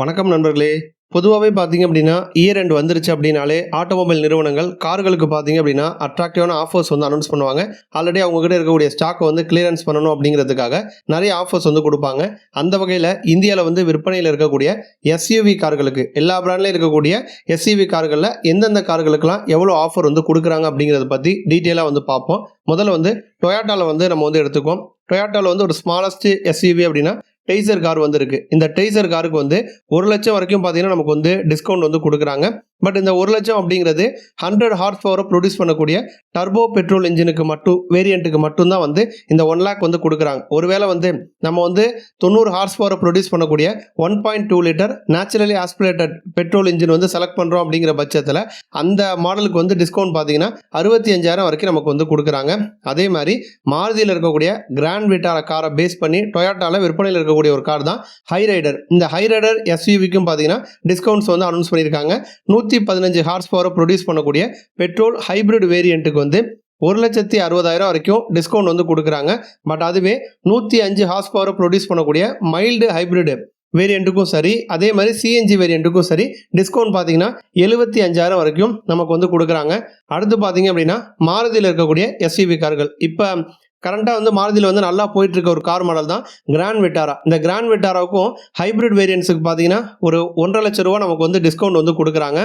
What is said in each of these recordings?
வணக்கம் நண்பர்களே. பொதுவாகவே பார்த்தீங்க அப்படின்னா இயர் எண்ட் வந்துருச்சு அப்படின்னாலே ஆட்டோமொபைல் நிறுவனங்கள் கார்களுக்கு பார்த்தீங்க அப்படின்னா அட்ராக்டிவான ஆஃபர்ஸ் வந்து அனௌன்ஸ் பண்ணுவாங்க. ஆல்ரெடி அவங்ககிட்ட இருக்கக்கூடிய ஸ்டாக்கை வந்து கிளியரன்ஸ் பண்ணணும் அப்படிங்கிறதுக்காக நிறைய ஆஃபர்ஸ் வந்து கொடுப்பாங்க. அந்த வகையில் இந்தியாவில் வந்து விற்பனையில் இருக்கக்கூடிய எஸ்யூவி கார்களுக்கு எல்லா பிராண்ட்லையும் இருக்கக்கூடிய எஸ்யூவி கார்களில் எந்தெந்த கார்களுக்கெல்லாம் எவ்வளோ ஆஃபர் வந்து கொடுக்குறாங்க அப்படிங்கிறத பற்றி டீட்டெயிலாக வந்து பார்ப்போம். முதல்ல வந்து டொயாட்டாவில் வந்து நம்ம வந்து எடுத்துக்குவோம். டொயாட்டாவில் வந்து ஒரு ஸ்மாலஸ்ட் எஸ்யூவி அப்படின்னா டெய்சர் கார் வந்திருக்கு. இந்த டெய்சர் காருக்கு வந்து ஒரு லட்சம் வரைக்கும் பார்த்தீங்கன்னா நமக்கு வந்து டிஸ்கவுண்ட் வந்து கொடுக்குறாங்க. பட் இந்த ஒரு லட்சம் அப்படிங்கிறது ஹண்ட்ரட் ஹார்ஸ் பவரை ப்ரொடியூஸ் பண்ணக்கூடிய டர்போ பெட்ரோல் இன்ஜினுக்கு மட்டும் வேரியண்ட்டுக்கு மட்டும்தான் வந்து இந்த ஒன் லேக் வந்து கொடுக்குறாங்க. ஒருவேளை வந்து நம்ம வந்து தொண்ணூறு ஹார்ஸ் பவரை ப்ரொடியூஸ் பண்ணக்கூடிய one point two litre naturally aspirated petrol engine வந்து செலக்ட் பண்ணுறோம் அப்படிங்கிற பட்சத்தில் அந்த மாடலுக்கு வந்து டிஸ்கவுண்ட் பார்த்தீங்கன்னா அறுபத்தி அஞ்சாயிரம் வரைக்கும் நமக்கு வந்து கொடுக்குறாங்க. அதே மாதிரி மாருதியில் இருக்கக்கூடிய கிராண்ட் விட்டார காரை பேஸ் பண்ணி டொயாட்டாவில் விற்பனையில் இருக்கக்கூடிய ஒரு கார் தான் ஹை ரைடர் இந்த ஹை ரைடர் எஸ்யூவிக்கும் பார்த்தீங்கன்னா டிஸ்கவுண்ட்ஸ் வந்து அனௌன்ஸ் பண்ணியிருக்காங்க. நூற்றி நூற்றி பதினஞ்சு ஹார்ஸ் பவரை ப்ரொடியூஸ் பண்ணக்கூடிய பெட்ரோல் ஹைப்ரிட் வேரியண்ட்டுக்கு வந்து ஒரு லட்சத்தி அறுபதாயிரம் வரைக்கும் டிஸ்கவுண்ட் வந்து கொடுக்குறாங்க. பட் அதுவே நூற்றி அஞ்சு ஹார்ஸ் பவரை ப்ரொடியூஸ் பண்ணக்கூடிய மைல்டு ஹைப்ரிடு வேரியண்ட்டுக்கும் சரி அதே மாதிரி சிஎன்ஜி வேரியண்ட்டுக்கும் சரி டிஸ்கவுண்ட் பார்த்தீங்கன்னா எழுபத்தி அஞ்சாயிரம் வரைக்கும் நமக்கு வந்து கொடுக்குறாங்க. அடுத்து பார்த்தீங்க அப்படின்னா மாருதியில் இருக்கக்கூடிய எஸ்யூவி கார்கள் இப்போ கரண்டாக வந்து மாருதியில் வந்து நல்லா போயிட்டு இருக்க ஒரு கார் மாடல் தான் கிராண்ட் விட்டாரா இந்த கிராண்ட் விட்டாராவுக்கும் ஹைப்ரிட் வேரியன்ஸுக்கு பார்த்தீங்கன்னா ஒரு ஒன்றரை லட்ச ரூபா நமக்கு வந்து டிஸ்கவுண்ட் வந்து கொடுக்குறாங்க.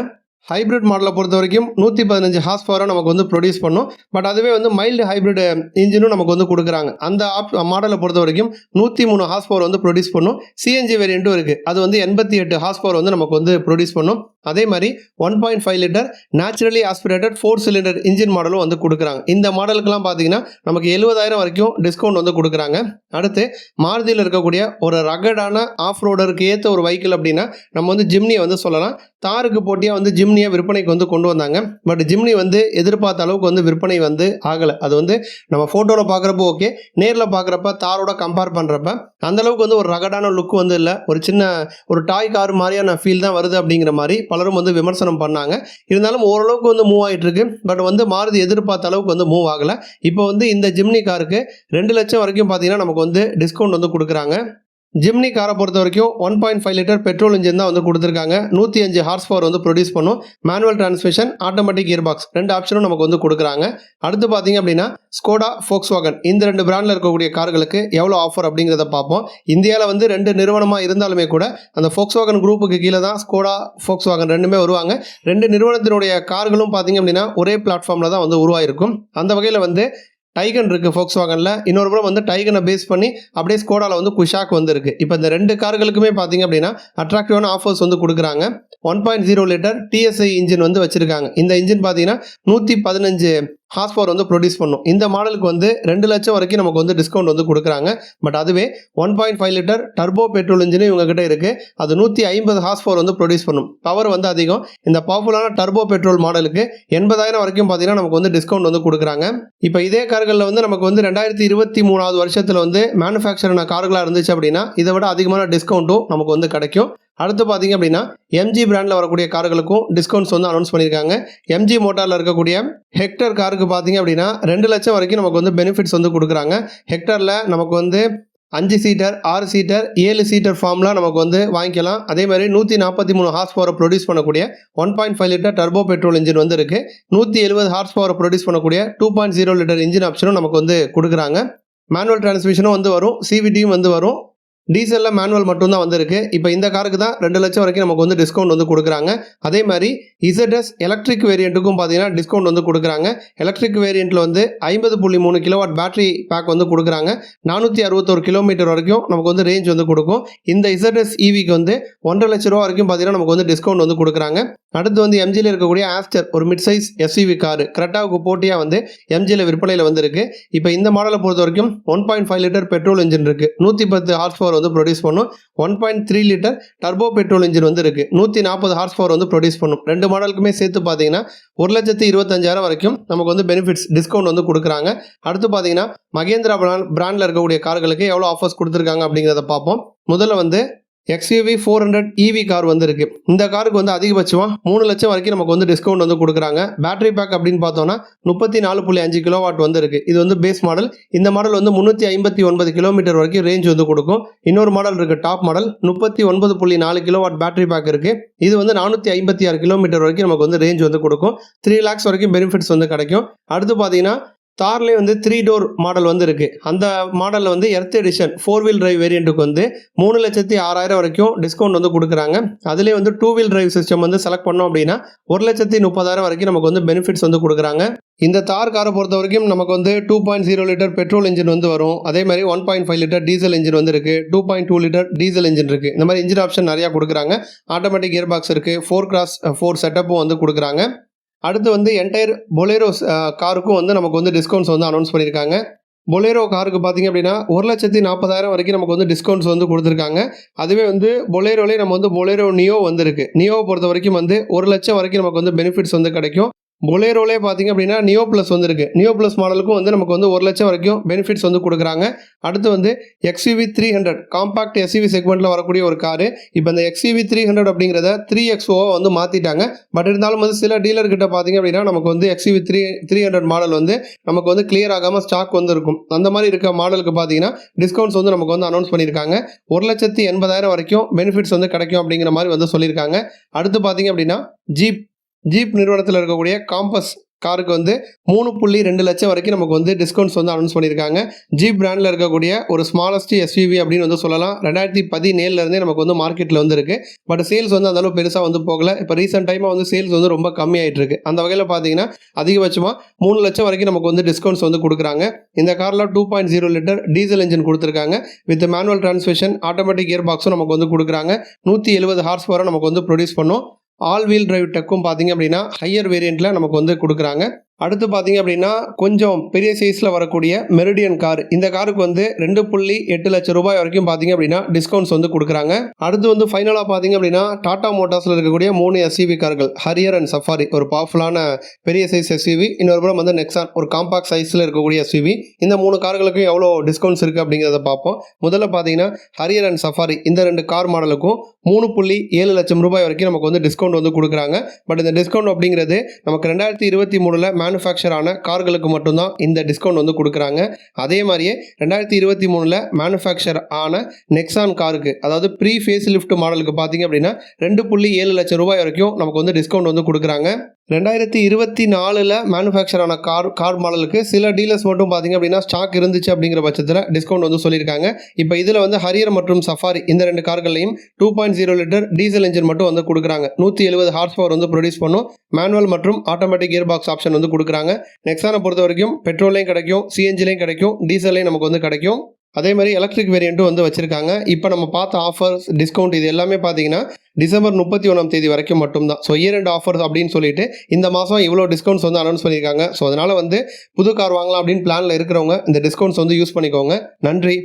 ஹைப்ரிட் மாடலை பொறுத்த வரைக்கும் நூற்றி பதினஞ்சு ஹார்ஸ் பவரை நமக்கு வந்து ப்ரொடியூஸ் பண்ணும். பட் அதுவே வந்து மைல்டு ஹைப்ரிட் இன்ஜினும் நமக்கு வந்து கொடுக்குறாங்க. அந்த ஆப் மாடலை பொறுத்த வரைக்கும் நூற்றி மூணு ஹார்ஸ் பவர் வந்து ப்ரொடியூஸ் பண்ணும் சிஎன்ஜி வேரியண்ட்டும் இருக்குது அது வந்து எண்பத்தி எட்டு ஹார்ஸ் பவர் வந்து நமக்கு வந்து ப்ரொடியூஸ் பண்ணும். அதே மாதிரி one point five litre naturally aspirated four cylinder engine மாடலும் வந்து கொடுக்குறாங்க. இந்த மாடலுக்குலாம் பார்த்தீங்கன்னா நமக்கு எழுபதாயிரம் வரைக்கும் டிஸ்கவுண்ட் வந்து கொடுக்குறாங்க. அடுத்து மாருதியில் இருக்கக்கூடிய ஒரு ரகடான ஆஃப் ரோடருக்கு ஏற்ற ஒரு வெஹிக்கிள் அப்படின்னா நம்ம வந்து ஜிம்னியை வந்து சொல்லலாம். தாருக்கு போட்டியாக வந்து ஜிம்னியை விற்பனைக்கு வந்து கொண்டு வந்தாங்க. பட் ஜிம்னி வந்து எதிர்பார்த்த அளவுக்கு வந்து விற்பனை வந்து ஆகலை. அது வந்து நம்ம ஃபோட்டோவில் பார்க்குறப்போ ஓகே நேரில் பார்க்குறப்ப தாரோட கம்பேர் பண்ணுறப்ப அந்தளவுக்கு வந்து ஒரு ரகடான லுக் வந்து இல்லை. ஒரு சின்ன ஒரு டாய் கார் மாதிரியான ஃபீல் தான் வருது அப்படிங்கிற மாதிரி பலரும் வந்து விமர்சனம் பண்ணாங்க. இருந்தாலும் ஓரளவுக்கு வந்து மூவ் ஆகிட்டு இருக்கு. பட் வந்து மாறுதி எதிர்பார்த்த அளவுக்கு வந்து மூவ் ஆகலை. இப்போ வந்து இந்த ஜிம்னி காருக்கு ரெண்டு லட்சம் வரைக்கும் பார்த்தீங்கன்னா நமக்கு வந்து டிஸ்கவுண்ட் வந்து கொடுக்குறாங்க. ஜிம்னி காரை பொறுத்த வரைக்கும் one point five litre petrol engine தான் வந்து கொடுத்துருக்காங்க. நூற்றி அஞ்சு ஹார்ஸ் பவர் வந்து ப்ரொடியூஸ் பண்ணும். Manual transmission automatic gear box ரெண்டு ஆப்ஷனும் நமக்கு வந்து கொடுக்குறாங்க. அடுத்து பார்த்தீங்க அப்படின்னா ஸ்கோடா ஃபோக்ஸ் வாகன் இந்த ரெண்டு பிராண்டில் இருக்கக்கூடிய கார்களுக்கு எவ்வளோ ஆஃபர் அப்படிங்கிறத பார்ப்போம். இந்தியாவில் வந்து ரெண்டு நிறுவனமாக இருந்தாலுமே கூட அந்த ஃபோக்ஸ் வாகன் குரூப்புக்கு கீழே தான் ஸ்கோடா ஃபோக்ஸ் வாகன் ரெண்டுமே வருவாங்க. ரெண்டு நிறுவனத்தினுடைய கார்களும் பார்த்தீங்க அப்படின்னா ஒரே பிளாட்ஃபார்மில் தான் வந்து உருவாயிருக்கும். அந்த வகையில் வந்து டைகன் இருக்குது ஃபோக்ஸ் வாகனில் இன்னொரு புறம் வந்து டைகனை பேஸ் பண்ணி அப்படியே ஸ்கோடாவில் வந்து குஷாக் வந்துருக்கு. இப்போ இந்த ரெண்டு கார்களுக்குமே பார்த்தீங்க அப்படின்னா அட்ராக்டிவான ஆஃபர்ஸ் வந்து கொடுக்குறாங்க. One point zero litre TSI engine வந்து வச்சுருக்காங்க. இந்த இன்ஜின் பார்த்தீங்கன்னா நூற்றி பதினஞ்சு ஹார்ஸ் வந்து ப்ரொடியூஸ் பண்ணும். இந்த மாடலுக்கு வந்து ரெண்டு லட்சம் வரைக்கும் நமக்கு வந்து டிஸ்கவுண்ட் வந்து கொடுக்குறாங்க. பட் அதுவே one point five litre turbo petrol இன்ஜினும் இவங்ககிட்ட இருக்குது அது நூற்றி ஐம்பது ஹார்ஸ் வந்து ப்ரொடியூஸ் பண்ணும். பவர் வந்து அதிகம். இந்த பவர்ஃபுல்லான டர்போ பெட்ரோல் மாடலுக்கு எண்பதாயிரம் வரைக்கும் பார்த்தீங்கன்னா நமக்கு வந்து டிஸ்கவுண்ட் வந்து கொடுக்குறாங்க. இப்போ இதே கார்களில் வந்து நமக்கு வந்து ரெண்டாயிரத்தி இருபத்தி மூணாவது வருஷத்தில் வந்து மேனுஃபேக்சரான கார்களாக இருந்துச்சு அப்படின்னா இதை விட அதிகமான டிஸ்கவுண்ட்டும் நமக்கு வந்து கிடைக்கும். அடுத்து பார்த்தீங்க அப்படின்னா எம்ஜி பிராண்டில் வரக்கூடிய கார்களுக்கும் டிஸ்கவுண்ட்ஸ் வந்து அனௌன்ஸ் பண்ணியிருக்காங்க. எம்ஜி மோட்டாரில் இருக்கக்கூடிய ஹெக்டர் காருக்கு பார்த்தீங்க அப்படின்னா ரெண்டு லட்சம் வரைக்கும் நமக்கு வந்து பெனிஃபிட்ஸ் வந்து கொடுக்குறாங்க. ஹெக்டரில் நமக்கு வந்து அஞ்சு சீட்டர் ஆறு சீட்டர் ஏழு சீட்டர் ஃபார்ம்லாம் நமக்கு வந்து வாங்கிக்கலாம். அதே மாதிரி நூற்றி நாற்பத்தி மூணு ஹார்ஸ் பவரை ப்ரொடியூஸ் பண்ணக்கூடிய one point five litre turbo petrol engine வந்து இருக்குது நூற்றி எழுபது ஹார்ஸ் பவரை ப்ரொடியூஸ் பண்ணக்கூடிய two point zero litre engine ஆப்ஷனும் நமக்கு வந்து கொடுக்குறாங்க. மேனுவல் டிரான்ஸ்மிஷனும் வந்து வரும். சிவிடியும் வந்து வரும். டீசலில் மேனுவல் மட்டும்தான் வந்திருக்கு. இப்போ இந்த காருக்கு தான் ரெண்டு லட்சம் வரைக்கும் நமக்கு வந்து டிஸ்கவுண்ட் வந்து கொடுக்குறாங்க. அதே மாதிரி இசட்எஸ் எலக்ட்ரிக் வேரியண்ட்டுக்கும் பார்த்தீங்கன்னா டிஸ்கவுண்ட் வந்து கொடுக்குறாங்க. எலக்ட்ரிக் வேரியண்ட்டில் வந்து ஐம்பது புள்ளி மூணு கிலோவாட் பேட்டரி பேக் வந்து கொடுக்குறாங்க. நானூற்றி அறுபத்தோரு கிலோமீட்டர் வரைக்கும் நமக்கு வந்து ரேஞ்ச் வந்து கொடுக்கும். இந்த இசட்எஸ் e இவிக்கு வந்து ஒன்றரை லட்ச ரூபா வரைக்கும் பார்த்தீங்கன்னா நமக்கு வந்து டிஸ்கவுண்ட் வந்து கொடுக்குறாங்க. அடுத்து வந்து எம்ஜியில் இருக்கக்கூடிய ஆஸ்டர் ஒரு மிட் சைஸ் எஸ்யூவி காரு கரெக்டாவுக்கு போட்டியாக வந்து எம்ஜியில் விற்பனையில் வந்திருக்கு. இப்போ இந்த மாடலை பொறுத்த வரைக்கும் one point five litre petrol engine இருக்குது நூற்றி பத்து ஹார்ஸ் பவர் வந்து ப்ரொடியூஸ் பண்ணும். One point three litre turbo petrol engine வந்து இருக்குது நூற்றி நாற்பது ஹார்ஸ் பவர் வந்து ப்ரொடியூஸ் பண்ணும். ரெண்டு மாடலுக்குமே சேர்த்து பார்த்தீங்கன்னா ஒரு லட்சத்தி இருபத்தஞ்சாயிரம் வரைக்கும் நமக்கு வந்து பெனிஃபிட்ஸ் டிஸ்கவுண்ட் வந்து கொடுக்குறாங்க. அடுத்து பார்த்தீங்கன்னா மகேந்திரா பிராண்ட் பிராண்டில் இருக்கக்கூடிய கார்களுக்கு எவ்வளோ ஆஃபர்ஸ் கொடுத்துருக்காங்க அப்படிங்கிறத பார்ப்போம். முதல்ல வந்து XUV four hundred EV car வந்துருக்கு. இந்த காருக்கு வந்து அதிகபட்சமாக மூணு லட்சம் வரைக்கும் நமக்கு வந்து டிஸ்கவுண்ட் வந்து கொடுக்குறாங்க. பேட்டரி பேக் அப்படின்னு பார்த்தோம்னா முப்பத்தி நாலு புள்ளி அஞ்சு கிலோ வாட் வந்திருக்கு. இது வந்து பேஸ் மாடல் இந்த மாடல் வந்து முந்நூற்றி ஐம்பத்தி ஒன்பது கிலோமீட்டர் வரைக்கும் ரேஞ்ச் வந்து கொடுக்கும். இன்னொரு மாடல் இருக்குது டாப் மாடல் முப்பத்தி ஒன்பது புள்ளி நாலு கிலோ வாட் பேட்டரி பேக் இருக்குது இது வந்து நானூற்றி ஐம்பத்தி ஆறு கிலோமீட்டர் வரைக்கும் நமக்கு வந்து ரேஞ்ச் வந்து கொடுக்கும். த்ரீ லேக்ஸ் வரைக்கும் பெனிஃபிட்ஸ் வந்து கிடைக்கும். அடுத்து பார்த்தீங்கன்னா தார்லேயே வந்து த்ரீ டோர் மாடல் வந்து இருக்குது அந்த மாடலில் வந்து earth edition four wheel drive வேரியண்ட்டுக்கு வந்து மூணு லட்சத்தி ஆறாயிரம் வரைக்கும் டிஸ்கவுண்ட் வந்து கொடுக்குறாங்க. அதுலேயே வந்து டூ வீல் டிரைவ் சிஸ்டம் வந்து செலக்ட் பண்ணோம் அப்படின்னா ஒரு லட்சத்தி முப்பதாயிரம் வரைக்கும் நமக்கு வந்து பெனிஃபிட்ஸ் வந்து கொடுக்குறாங்க. இந்த தார் காரை பொறுத்த வரைக்கும் நமக்கு வந்து two point zero litre petrol engine வந்து வரும். அதே மாதிரி one point five litre diesel engine வந்து இருக்குது two point two litre diesel engine இருக்குது இந்த மாதிரி இன்ஜின் ஆப்ஷன் நிறையா கொடுக்குறாங்க. ஆட்டோமேட்டிக் கியர் பாக்ஸ் இருக்குது ஃபோர் கிராஸ் ஃபோர் செட்டப்பும் வந்து கொடுக்குறாங்க. அடுத்து வந்து என்டையர் பொலேரோ காருக்கும் வந்து நமக்கு வந்து டிஸ்கவுண்ட்ஸ் வந்து அனௌன்ஸ் பண்ணியிருக்காங்க பொலேரோ காருக்கு பார்த்தீங்க அப்படின்னா ஒரு லட்சத்தி நாற்பதாயிரம் வரைக்கும் நமக்கு வந்து டிஸ்கவுண்ட்ஸ் வந்து கொடுத்துருக்காங்க. அதுவே வந்து பொலேரோலே நம்ம வந்து பொலேரோ நியோ வந்துருக்கு. நியோவை பொறுத்த வரைக்கும் வந்து ஒரு லட்சம் வரைக்கும் நமக்கு வந்து பெனிஃபிட்ஸ் வந்து கிடைக்கும். பொலேரோலே பார்த்தீங்க அப்படின்னா நியோ ப்ளஸ் வந்துருக்கு. நியோ ப்ளஸ் மாடலுக்கும் வந்து நமக்கு வந்து ஒரு லட்சம் வரைக்கும் பெனிஃபிட்ஸ் வந்து கொடுக்குறாங்க. அடுத்து வந்து XUV three hundred compact SUV செக்மெண்ட்டில் வரக்கூடிய ஒரு காரு இப்போ இந்த எக்ஸ்யூவி த்ரீ ஹண்ட்ரட் அப்படிங்கிறத த்ரீ எக்ஸ்ஓவை வந்து மாற்றிட்டாங்க பட் இருந்தாலும் வந்து சில டீலர்கிட்ட பார்த்தீங்க அப்படின்னா நமக்கு வந்து XUV three three hundred model வந்து நமக்கு வந்து கிளியர் ஆகாமல் ஸ்டாக் வந்து இருக்கும் அந்த மாதிரி இருக்க மாடலுக்கு பார்த்தீங்கன்னா டிஸ்கவுண்ட்ஸ் வந்து நமக்கு வந்து அனௌன்ஸ் பண்ணியிருக்காங்க. ஒரு லட்சத்தி எண்பதாயிரம் வரைக்கும் பெனிஃபிட்ஸ் வந்து கிடைக்கும் அப்படிங்கிற மாதிரி வந்து சொல்லியிருக்காங்க. அடுத்து பார்த்தீங்க அப்படின்னா ஜீப் ஜீப் நிறுவனத்தில் இருக்கக்கூடிய காம்பஸ் காருக்கு வந்து மூணு புள்ளி ரெண்டு லட்சம் வரைக்கும் நமக்கு வந்து டிஸ்கவுண்ட்ஸ் வந்து அனௌன்ஸ் பண்ணியிருக்காங்க. ஜீப் பிராண்டில் இருக்கக்கூடிய ஒரு ஸ்மாலஸ்ட் எஸ்யூவி அப்படின்னு வந்து சொல்லலாம். ரெண்டாயிரத்தி பதினேழுலேருந்தே நமக்கு வந்து மார்க்கெட்டில் வந்து இருக்குது பட் சேல்ஸ் வந்து அந்தளவு பெருசாக வந்து போகல. இப்போ ரீசெண்ட் டைமாக வந்து சேல்ஸ் வந்து ரொம்ப கம்மியாயிட்டு இருக்கு அந்த வகையில் பார்த்தீங்கன்னா அதிகபட்சமாக மூணு லட்சம் வரைக்கும் நமக்கு வந்து டிஸ்கவுண்ட்ஸ் வந்து கொடுக்குறாங்க. இந்த காரில் two point zero litre diesel engine கொடுத்துருக்காங்க. With manual transmission automatic gear பாக்ஸும் நமக்கு வந்து கொடுக்குறாங்க. நூற்றி எழுபது ஹார்ஸ் பவரை நமக்கு வந்து ப்ரொடியூஸ் பண்ணும். ஆல் வீல் டிரைவ் டெக்கும் பார்த்தீங்க அப்படின்னா ஹையர் வேரியண்ட்டில் நமக்கு வந்து கொடுக்குறாங்க. அடுத்து பார்த்தீங்க அப்படின்னா கொஞ்சம் பெரிய சைஸில் வரக்கூடிய மெரிடியன் கார் இந்த காருக்கு வந்து ரெண்டு புள்ளி எட்டு லட்சம் ரூபாய் வரைக்கும் பார்த்தீங்க அப்படின்னா டிஸ்கவுண்ட்ஸ் வந்து கொடுக்குறாங்க. அடுத்து வந்து ஃபைனலாக பார்த்தீங்க அப்படின்னா டாடா மோட்டார்ஸில் இருக்கக்கூடிய மூணு எஸ்யூவி கார்கள் ஹரியர் அண்ட் சஃபாரி ஒரு பவர்ஃபுல்லான பெரிய சைஸ் எஸ்யூவி இன்னொரு புறம் வந்து நெக்ஸான் ஒரு காம்பாக்ட் சைஸில் இருக்கக்கூடிய எஸ்யூவி இந்த மூணு கார்களுக்கும் எவ்வளோ டிஸ்கவுண்ட்ஸ் இருக்குது அப்படிங்கிறத பார்ப்போம். முதல்ல பார்த்தீங்கன்னா ஹரியர் அண்ட் சஃபாரி இந்த ரெண்டு கார் மாடலுக்கும் மூணு புள்ளி ஏழு லட்சம் ரூபாய் வரைக்கும் நமக்கு வந்து டிஸ்கவுண்ட் வந்து கொடுக்குறாங்க. பட் இந்த டிஸ்கவுண்ட் அப்படிங்கிறது நமக்கு ரெண்டாயிரத்தி இருபத்தி மூணில் மேனுஃபேக்சர் ஆன கார்களுக்கு மட்டும்தான் இந்த டிஸ்கவுண்ட் வந்து கொடுக்குறாங்க. அதே மாதிரியே ரெண்டாயிரத்தி இருபத்தி மூணில் மேனுஃபேக்சர் ஆன நெக்ஸான் காருக்கு அதாவது ப்ரீ ஃபேஸ் லிஃப்ட் மாடலுக்கு பார்த்தீங்க அப்படின்னா ரெண்டு புள்ளி ஏழு லட்சம் ரூபாய் வரைக்கும் நமக்கு வந்து டிஸ்கவுண்ட் வந்து கொடுக்குறாங்க. ரெண்டாயிரத்தி இருபத்தி நாலில் மேனுஃபேக்சர் ஆன கார் கார் மாடலுக்கு சில டீலர்ஸ் மட்டும் பார்த்தீங்க அப்படின்னா ஸ்டாக் இருந்துச்சு அப்படிங்கிற பட்சத்தில் டிஸ்கவுண்ட் வந்து சொல்லியிருக்காங்க. இப்போ இதில் வந்து ஹரியர் மற்றும் சஃபாரி இந்த ரெண்டு கார்கள்லையும் two point zero litre diesel engine மட்டும் வந்து கொடுக்குறாங்க. நூற்றி எழுபது ஹார்ஸ் பவர் வந்து ப்ரொடியூஸ் பண்ணும். மேனுவல் மற்றும் ஆட்டோமேட்டிக் கியர் பாக்ஸ் ஆப்ஷன் வந்து கொடுக்குறாங்க. நெக்ஸானை பொறுத்த வரைக்கும் பெட்ரோல்லையும் கிடைக்கும் சிஎன்ஜிலையும் கிடைக்கும் டீசல்லையும் நமக்கு வந்து கிடைக்கும். அதே மாதிரி எலக்ட்ரிக் வேரியண்ட்டும் வந்து வச்சுருக்காங்க. இப்போ நம்ம பார்த்த ஆஃபர்ஸ் டிஸ்கவுண்ட் இது எல்லாமே பார்த்தீங்கன்னா டிசம்பர் முப்பத்தி ஒன்றாம் தேதி வரைக்கும் மட்டும்தான். ஸோ இயர் ரெண்டு ஆஃபர்ஸ் அப்படின்னு சொல்லிட்டு இந்த மாதம் இவ்வளோ டிஸ்கவுண்ட்ஸ் வந்து அனௌன்ஸ் பண்ணியிருக்காங்க. ஸோ அதனால் வந்து புது கார் வாங்கலாம் அப்படின்னு பிளானில் இருக்கிறவங்க இந்த டிஸ்கவுண்ட்ஸ் வந்து யூஸ் பண்ணிக்கோங்க. நன்றி.